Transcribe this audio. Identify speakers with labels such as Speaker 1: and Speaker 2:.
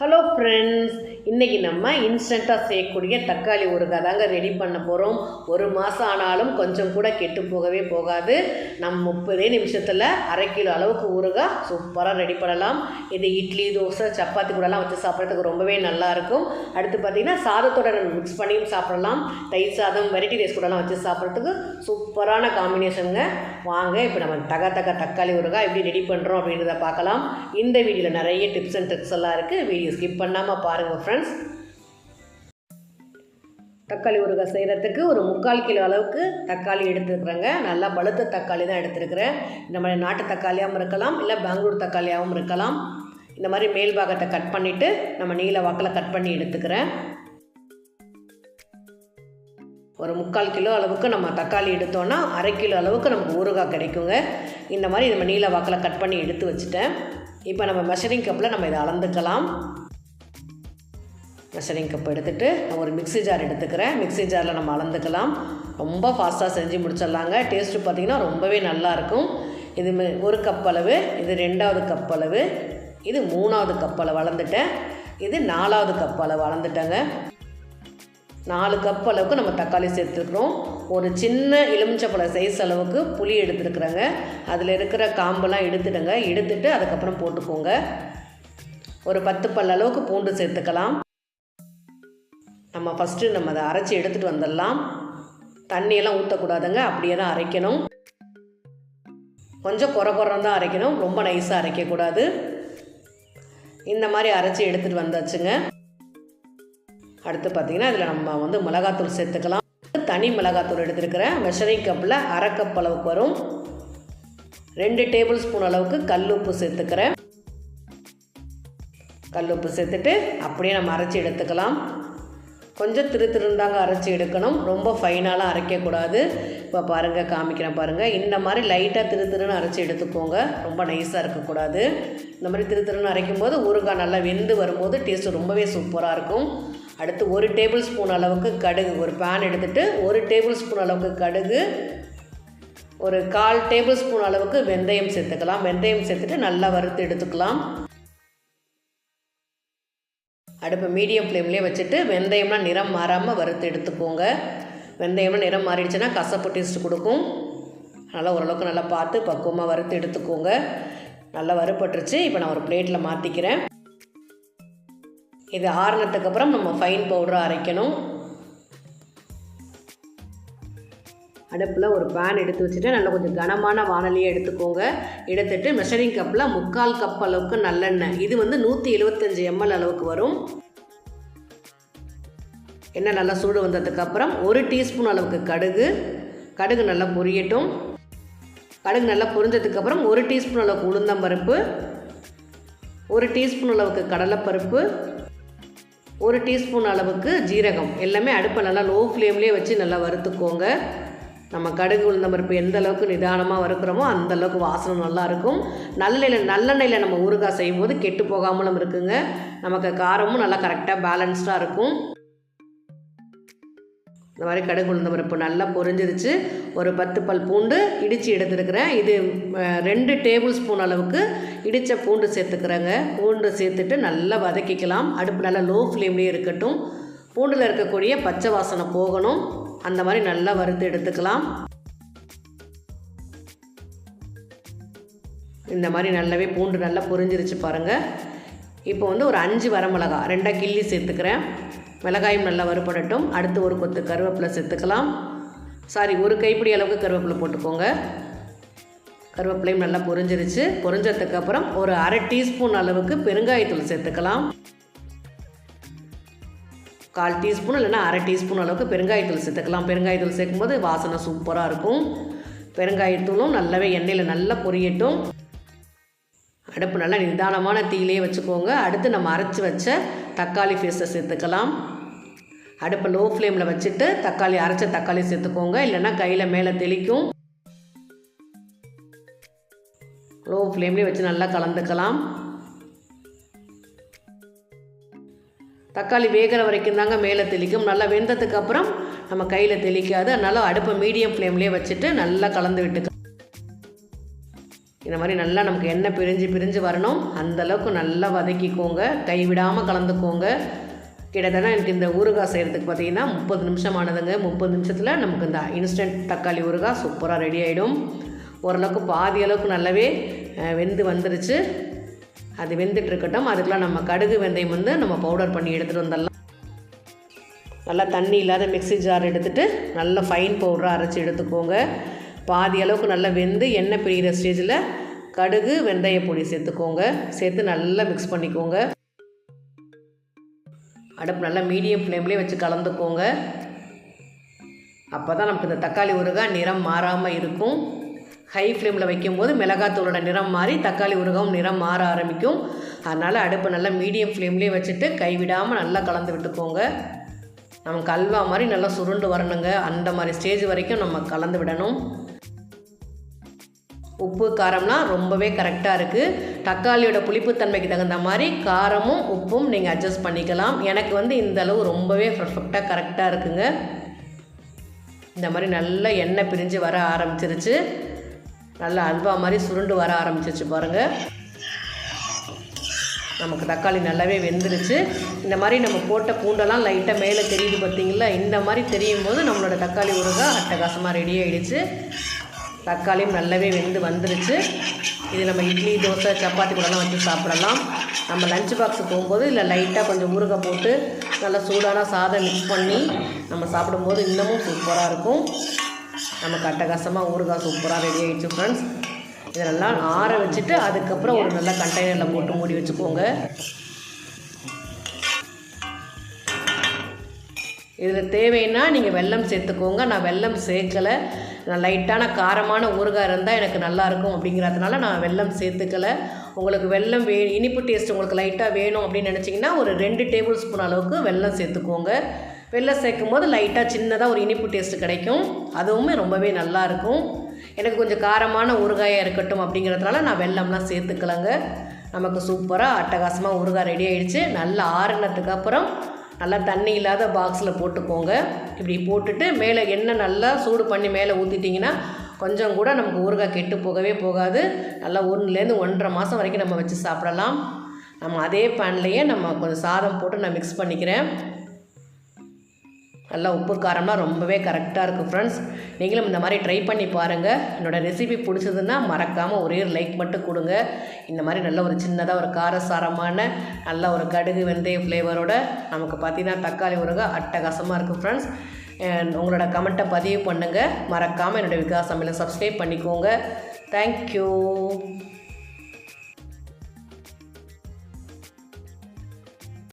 Speaker 1: Hello friends இன்றைக்கி நம்ம இன்ஸ்டண்ட்டாக செய்யக்கூடிய தக்காளி ஊறுகாய் தாங்க ரெடி பண்ண போகிறோம் ஒரு மாதம் ஆனாலும் கொஞ்சம் கூட கெட்டு போகவே போகாது. நம்ம முப்பதே நிமிஷத்தில் அரை கிலோ அளவுக்கு ஊறுகாய் சூப்பராக ரெடி பண்ணலாம். இது இட்லி தோசை சப்பாத்தி கூடலாம் வச்சு சாப்பிட்றதுக்கு ரொம்பவே நல்லாயிருக்கும் அடுத்து பார்த்திங்கன்னா சாதத்தோட நம்ம மிக்ஸ் பண்ணியும் சாப்பிடலாம். தயிர் சாதம் வெரைட்டி ரைஸ் கூடலாம் வச்சு சாப்பிட்றதுக்கு சூப்பரான காம்பினேஷனுங்க வாங்க இப்போ நம்ம தக தக தக்காளி ஊறுகாய் எப்படி ரெடி பண்ணுறோம் அப்படின்றத பார்க்கலாம். இந்த வீடியோவில் நிறைய டிப்ஸ் அண்ட் ட்ரிக்ஸ் எல்லாம் இருக்குது வீடியோ ஸ்கிப் பண்ணாமல் பாருங்கள் ஃப்ரெண்ட்ஸ் தக்காளி ஊறுகாய் செய்கிறதுக்கு ஒரு முக்கால் கிலோ அளவுக்கு தக்காளி எடுத்துருக்குறேங்க. நல்லா பழுத்த தக்காளி தான் எடுத்துருக்குறேன். இந்த மாதிரி நாட்டு தக்காளியாகவும் இருக்கலாம் இல்லை பெங்களூர் தக்காளியாகவும் இருக்கலாம். இந்த மாதிரி மேல் பாகத்தை கட் பண்ணிவிட்டு நம்ம நீல வாக்கில் கட் பண்ணி எடுத்துக்கிறேன். ஒரு முக்கால் கிலோ அளவுக்கு நம்ம தக்காளி எடுத்தோன்னா அரை கிலோ அளவுக்கு நமக்கு ஊறுகாய் கிடைக்குங்க. இந்த மாதிரி நம்ம நீல வாக்கில் கட் பண்ணி எடுத்து வச்சுட்டேன். இப்போ நம்ம மெஷரிங் கப்பில் நம்ம இதை அளந்துக்கலாம். மெஷரிங் கப் எடுத்துகிட்டு நான் ஒரு மிக்ஸி ஜார் எடுத்துக்கிறேன். மிக்ஸி ஜாரில் நம்ம அளந்துக்கலாம். ரொம்ப ஃபாஸ்ட்டாக செஞ்சு முடிச்சிடலாங்க. டேஸ்ட்டு பார்த்திங்கன்னா ரொம்பவே நல்லாயிருக்கும் இது ஒரு கப் அளவு இது ரெண்டாவது கப் அளவு இது மூணாவது கப் அளவு அளந்துட்டேன். இது நாலாவது கப் அளவு அளந்துட்டேங்க. நாலு கப் அளவுக்கு நம்ம தக்காளி சேர்த்துருக்குறோம். ஒரு சின்ன எலுமிச்சப்பழம் சைஸ் அளவுக்கு புளி எடுத்துருக்குறேங்க. அதில் இருக்கிற காம்பெல்லாம் எடுத்துடுங்க. எடுத்துட்டு அதுக்கப்புறம் போட்டுக்கோங்க. ஒரு பத்து பல் அளவுக்கு பூண்டு சேர்த்துக்கலாம். நம்ம ஃபஸ்ட்டு நம்ம அதை அரைச்சி எடுத்துகிட்டு வந்துடலாம். தண்ணியெல்லாம் ஊற்றக்கூடாதுங்க அப்படியே தான் அரைக்கணும். கொஞ்சம் குறை குறம் தான் அரைக்கணும். ரொம்ப நைஸாக அரைக்கக்கூடாது. இந்த மாதிரி அரைச்சி எடுத்துகிட்டு வந்தாச்சுங்க. அடுத்து பார்த்தீங்கன்னா இதில் நம்ம வந்து மிளகாத்தூள் சேர்த்துக்கலாம். தனி மிளகாத்தூள் எடுத்துருக்கிறேன். மெஷரிங் கப்பில் அரை கப் அளவுக்கு வரும். ரெண்டு டேபிள் ஸ்பூன் அளவுக்கு கல் உப்பு சேர்த்துக்கிறேன். கல் உப்பு சேர்த்துட்டு அப்படியே நம்ம அரைச்சி எடுத்துக்கலாம். கொஞ்சம் திரு திருந்தாங்க அரைச்சி எடுக்கணும். ரொம்ப ஃபைனாலாம் அரைக்கக்கூடாது இப்போ பாருங்கள் காமிக்கிறேன் பாருங்கள் இந்த மாதிரி லைட்டாக திரு திருன்னு அரைச்சி எடுத்துக்கோங்க. ரொம்ப நைஸாக இருக்கக்கூடாது. இந்த மாதிரி திரு திருன்னு அரைக்கும் போது ஊறுகாய் நல்லா வெந்து வரும்போது டேஸ்ட்டு ரொம்பவே சூப்பராக இருக்கும். அடுத்து ஒரு டேபிள் ஸ்பூன் அளவுக்கு கடுகு. ஒரு பேன் எடுத்துகிட்டு ஒரு டேபிள் ஸ்பூன் அளவுக்கு கடுகு. ஒரு கால் டேபிள் ஸ்பூன் அளவுக்கு வெந்தயம் சேர்த்துக்கலாம். வெந்தயம் சேர்த்துட்டு நல்லா வறுத்து எடுத்துக்கலாம். அடுப்பை மீடியம் ஃப்ளேம்லேயே வச்சுட்டு வெந்தயம்லாம் நிறம் மாறாமல் வறுத்து எடுத்துக்கோங்க. வெந்தயம்லாம் நிறம் மாறிடுச்சுன்னா கசப்பு டேஸ்ட் கொடுக்கும். நல்லா ஓரளவுக்கு நல்லா பார்த்து பக்குவமாக வறுத்து எடுத்துக்கோங்க. நல்லா வறுபட்டுருச்சு. இப்போ நான் ஒரு பிளேட்டில் மாற்றிக்கிறேன் இது ஆறுனதுக்கப்புறம் நம்ம ஃபைன் பவுடராக அரைக்கணும். அடுப்பில் ஒரு பேன் எடுத்து வச்சுட்டு நல்லா கொஞ்சம் கனமான வானலியை எடுத்துக்கோங்க. எடுத்துட்டு மெஷரிங் கப்பில் முக்கால் கப் அளவுக்கு நல்லெண்ணெய். இது வந்து நூற்றி எழுபத்தஞ்சு எம்எல் அளவுக்கு வரும். எண்ணெய் நல்லா சூடு வந்ததுக்கப்புறம் ஒரு டீஸ்பூன் அளவுக்கு கடுகு. கடுகு நல்லா பொரியட்டும். கடுகு நல்லா பொரிஞ்சதுக்கப்புறம் ஒரு டீஸ்பூன் அளவுக்கு உளுந்தம்பருப்பு ஒரு டீஸ்பூன் அளவுக்கு கடலைப்பருப்பு. ஒரு டீஸ்பூன் அளவுக்கு ஜீரகம். எல்லாமே அடுப்பை நல்லா லோ ஃப்ளேம்லேயே வச்சு நல்லா வறுத்துக்கோங்க. நம்ம கடுகு உளுந்தம்பருப்பு எந்த அளவுக்கு நிதானமாக வறுக்கிறோமோ அந்த அளவுக்கு வாசனை நல்லாயிருக்கும் நல்லெண்ணெயில் நல்லெண்ணெயில் நம்ம ஊறுகாய் செய்யும்போது கெட்டு போகாமலும் இருக்குங்க. நமக்கு காரமும் நல்லா கரெக்டாக பேலன்ஸ்டாக இருக்கும். இந்த மாதிரி கடுகு உளுந்த பருப்பு நல்லா பொரிஞ்சிருச்சு. ஒரு பத்து பல் பூண்டு இடித்து எடுத்துருக்கிறேன். இது ரெண்டு டேபிள் ஸ்பூன் அளவுக்கு இடித்த பூண்டு சேர்த்துக்கிறேங்க. பூண்டு சேர்த்துட்டு நல்லா வதக்கிக்கலாம். அடுப்பு நல்லா லோ ஃப்ளேம்லேயே இருக்கட்டும். பூண்டில் இருக்கக்கூடிய பச்சை வாசனை போகணும். அந்த மாதிரி நல்லா வறுத்து எடுத்துக்கலாம். இந்த மாதிரி நல்லாவே பூண்டு நல்லா பொரிஞ்சிருச்சு பாருங்கள் இப்போ வந்து ஒரு அஞ்சு வரமிளகா ரெண்டாக கிள்ளி சேர்த்துக்கிறேன். மிளகாயும் நல்லா வறுபடட்டும். அடுத்து ஒரு கொத்து கருவேப்பிலை சேர்த்துக்கலாம். சாரி ஒரு கைப்பிடி அளவுக்கு கருவேப்பிலை போட்டுக்கோங்க. கருவேப்பிலையும் நல்லா பொரிஞ்சிருச்சு. பொரிஞ்சதுக்கப்புறம் ஒரு அரை டீஸ்பூன் அளவுக்கு பெருங்காயத்தூள் சேர்த்துக்கலாம். கால் டீஸ்பூன் இல்லைன்னா அரை டீஸ்பூன் அளவுக்கு பெருங்காயத்தூள் சேர்த்துக்கலாம். பெருங்காயத்தூள் சேர்க்கும்போது வாசனை சூப்பராக இருக்கும். பெருங்காயத்தூளும் நல்லாவே எண்ணெயில் நல்லா பொரியட்டும். அடுப்பு நல்லா நிதானமான தீயிலே வச்சுக்கோங்க. அடுத்து நம்ம அரைச்சி வச்ச தக்காளி பேஸ்ட்டை சேர்த்துக்கலாம். அடுப்பை லோ ஃப்ளேமில் வச்சுட்டு தக்காளி அரைச்ச தக்காளி சேர்த்துக்கோங்க. இல்லைன்னா கையில் மேலே தெளிக்கும். லோ ஃப்ளேம்லேயே வச்சு நல்லா கலந்துக்கலாம். தக்காளி வேகிற வரைக்கும் தாங்க மேலே தெளிக்கும். நல்லா வெந்ததுக்கு அப்புறம் நம்ம கையில் தெளிக்காது. அதனால் அடுப்பை மீடியம் ஃப்ளேம்லேயே வச்சுட்டு நல்லா கலந்து விட்டுக்க. இந்த மாதிரி நல்லா நமக்கு எண்ணெய் பிரிஞ்சு பிரிஞ்சு வரணும். அந்தளவுக்கு நல்லா வதக்கிக்கோங்க. கைவிடாமல் கலந்துக்கோங்க. கிட்டத்தட்ட எனக்கு இந்த ஊறுகாய் செய்கிறதுக்கு பார்த்தீங்கன்னா முப்பது நிமிஷம் ஆனதுங்க முப்பது நிமிஷத்தில் நமக்கு இந்த இன்ஸ்டன்ட் தக்காளி ஊறுகாய் சூப்பராக ரெடி ஆகிடும் ஓரளவுக்கு பாதி அளவுக்கு நல்லாவே வெந்து வந்துருச்சு. அது வெந்துட்டு இருக்கட்டும். அதுக்கெலாம் நம்ம கடுகு வெந்தயம் வந்து நம்ம பவுடர் பண்ணி எடுத்துகிட்டு வந்துடலாம். நல்லா தண்ணி இல்லாத மிக்ஸி ஜார் எடுத்துகிட்டு நல்லா ஃபைன் பவுடராக அரைச்சி எடுத்துக்கோங்க. பாதி அளவுக்கு நல்லா வெந்து எண்ணெய் பிரிகிற ஸ்டேஜில் கடுகு வெந்தய பொடி சேர்த்துக்கோங்க. சேர்த்து நல்லா மிக்ஸ் பண்ணிக்கோங்க. அடுப்பு நல்லா மீடியம் ஃப்ளேம்லேயே வச்சு கலந்துக்கோங்க. அப்போ தான் நமக்கு இந்த தக்காளி ஊறுகாய் நிறம் மாறாமல் இருக்கும். ஹை ஃப்ளேமில் வைக்கும்போது மிளகாத்தூளோட நிறம் மாறி தக்காளி உருகவும் நிறம் மாற ஆரம்பிக்கும். அதனால் அடுப்பு நல்லா மீடியம் ஃப்ளேம்லேயே வச்சுட்டு கைவிடாமல் நல்லா கலந்து விட்டுக்கோங்க. நமக்கு அல்வா மாதிரி நல்லா சுருண்டு வரணுங்க. அந்த மாதிரி ஸ்டேஜ் வரைக்கும் நம்ம கலந்து விடணும். உப்பு காரம்லாம் ரொம்பவே கரெக்டாக இருக்குது தக்காளியோட புளிப்புத்தன்மைக்கு தகுந்த மாதிரி காரமும் உப்பும் நீங்கள் அட்ஜஸ்ட் பண்ணிக்கலாம். எனக்கு வந்து இந்த அளவு ரொம்பவே பர்ஃபெக்டாக கரெக்டாக இருக்குங்க. இந்த மாதிரி நல்லா எண்ணெய் பிரிஞ்சு வர ஆரம்பிச்சிருச்சு. நல்ல அல்வா மாதிரி சுருண்டு வர ஆரம்பிச்சிருச்சு பாருங்கள் நமக்கு தக்காளி நல்லாவே வெந்துருச்சு. இந்த மாதிரி நம்ம போட்ட பூண்டெல்லாம் லைட்டாக மேலே தெரியுது பார்த்தீங்களா இந்த மாதிரி தெரியும் போது நம்மளோட தக்காளி ஊறுகாய் அட்டகாசமாக ரெடி ஆகிடுச்சு தக்காளியும் நல்லாவே வெந்து வந்துருச்சு. இது நம்ம இட்லி தோசை சப்பாத்தி கூடலாம் வச்சு சாப்பிடலாம். நம்ம லஞ்ச் பாக்ஸ் போகும்போது இல்லை லைட்டாக கொஞ்சம் ஊறுகாய் போட்டு நல்லா சூடான சாதம் மிக்ஸ் பண்ணி நம்ம சாப்பிடும்போது இன்னமும் சூப்பராக இருக்கும். நமக்கு அட்டகாசமாக ஊறுகாய் சூப்பராக ரெடி ஆகிடுச்சு ஃப்ரெண்ட்ஸ் இதெல்லாம் ஆற வச்சுட்டு அதுக்கப்புறம் ஒரு நல்ல கண்டெய்னரில் போட்டு மூடி வச்சுக்கோங்க. இதில் தேவைன்னா நீங்கள் வெல்லம் சேர்த்துக்கோங்க. நான் வெல்லம் சேர்க்கலை. நான் லைட்டான காரமான ஊறுகாய் இருந்தால் எனக்கு நல்லாயிருக்கும் அப்படிங்கிறதுனால நான் வெல்லம் சேர்த்துக்கலை. உங்களுக்கு வெள்ளம் வே இனிப்பு டேஸ்ட் உங்களுக்கு லைட்டாக வேணும் அப்படின்னு நினச்சிங்கன்னா ஒரு ரெண்டு டேபிள் ஸ்பூன் அளவுக்கு வெல்லம் சேர்த்துக்கோங்க. வெல்லம் சேர்க்கும் போது லைட்டாக சின்னதாக ஒரு இனிப்பு டேஸ்ட் கிடைக்கும். அதுவுமே ரொம்பவே நல்லாயிருக்கும் எனக்கு கொஞ்சம் காரமான ஊறுகாயாக இருக்கட்டும் அப்படிங்கிறதுனால நான் வெள்ளம்லாம் சேர்த்துக்கலங்க. நமக்கு சூப்பராக அட்டகாசமாக ஊறுகாய் ரெடி ஆகிடுச்சு நல்லா ஆறுனதுக்கு அப்புறம் நல்லா தண்ணி இல்லாத பாக்ஸில் போட்டுக்கோங்க. இப்படி போட்டுட்டு மேலே எண்ணெய் நல்லா சூடு பண்ணி மேலே ஊற்றிட்டிங்கன்னா கொஞ்சம் கூட நமக்கு ஊறுகாய் கெட்டு போகவே போகாது. நல்லா ஒன்றுலேருந்து ஒன்றரை மாதம் வரைக்கும் நம்ம வச்சு சாப்பிடலாம். நம்ம அதே பேன்லேயே நம்ம கொஞ்சம் சாதம் போட்டு நான் மிக்ஸ் பண்ணிக்கிறேன். நல்லா உப்பு காரம்லாம் ரொம்பவே கரெக்டாக இருக்குது ஃப்ரெண்ட்ஸ் நீங்களும் இந்த மாதிரி ட்ரை பண்ணி பாருங்கள் என்னோடய ரெசிபி பிடிச்சதுன்னா மறக்காமல் ஒரே ஒரு லைக் மட்டும் கொடுங்க. இந்த மாதிரி நல்ல ஒரு சின்னதாக ஒரு காரசாரமான நல்ல ஒரு கடுகு வெந்தய ஃப்ளேவரோட நமக்கு பார்த்தீங்கன்னா தக்காளி ஊறுகாய் அட்டகாசமாக இருக்குது ஃப்ரெண்ட்ஸ் உங்களோட கமெண்ட்டை பதிவு பண்ணுங்கள் மறக்காமல் என்னோடய விகாசமையில் சப்ஸ்கிரைப் பண்ணிக்கோங்க. தேங்க்யூ